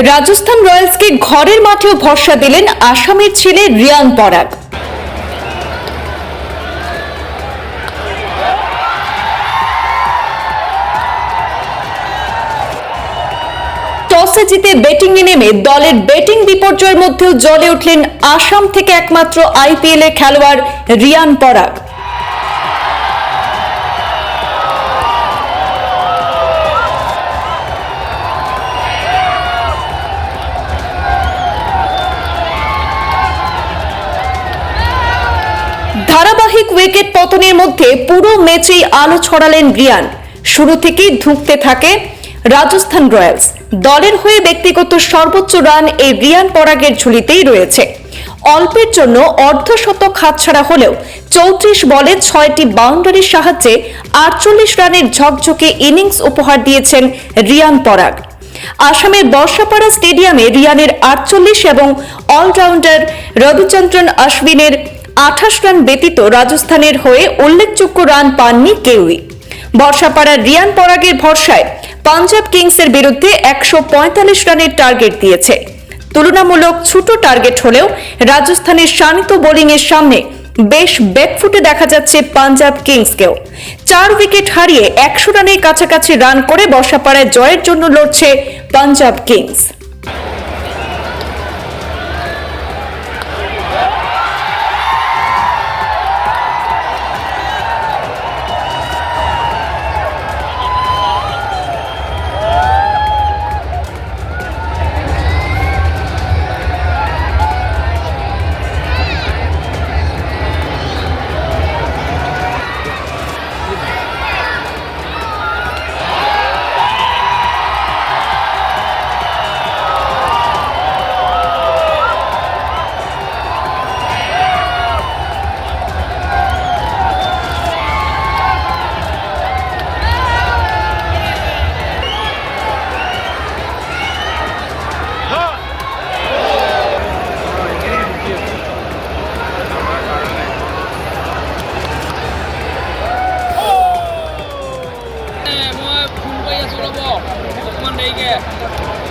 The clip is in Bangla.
রাজস্থান রয়্যালসকে ঘরের মাঠেও ভরসা দিলেন আসামের ছেলে রিয়ান পরাগ। টসে জিতে ব্যাটিংয়ে নেমে দলের ব্যাটিং বিপর্যয়ের মধ্যেও জ্বলে উঠলেন আসাম থেকে একমাত্র আইপিএল খেলোয়াড় রিয়ান পরাগ। ধারাবাহিক উইকেট পতনের মধ্যে পুরো ম্যাচেই আলো ছড়ালেন রিয়ান। শুরু থেকেই ধুঁকতে থাকে রাজস্থান রয়্যালস। দলের হয়ে ব্যক্তিগত সর্বোচ্চ রান এই রিয়ান পরাগের ঝুলিতেই রয়েছে। অল্পের জন্য অর্ধশতক হাতছাড়া হলেও চৌত্রিশ বলে ছয়টি বাউন্ডারির সাহায্যে আটচল্লিশ রানের ঝকঝকে ইনিংস উপহার দিয়েছেন রিয়ান পরাগ। আসামের বর্ষাপাড়া স্টেডিয়ামে রিয়ানের আটচল্লিশ এবং অলরাউন্ডার রবিচন্দ্রন অশ্বিনের আঠাশ রান ব্যতীত রাজস্থানের হয়ে উল্লেখযোগ্য রান পাননি কেউই। বর্ষাপাড়ার রিয়ান পরাগের ভরসায় পাঞ্জাব কিংসের বিরুদ্ধে একশো পঁয়তাল্লিশ রানের টার্গেট দিয়েছে। তুলনামূলক ছোট টার্গেট হলেও রাজস্থানের শানিত বোলিংয়ের সামনে বেশ ব্যাকফুটে দেখা যাচ্ছে পাঞ্জাব কিংসকেও। চার উইকেট হারিয়ে একশো রানের কাছাকাছি রান করে বর্ষাপাড়ায় জয়ের জন্য লড়ছে Punjab kings. Solo Ball. Monday again.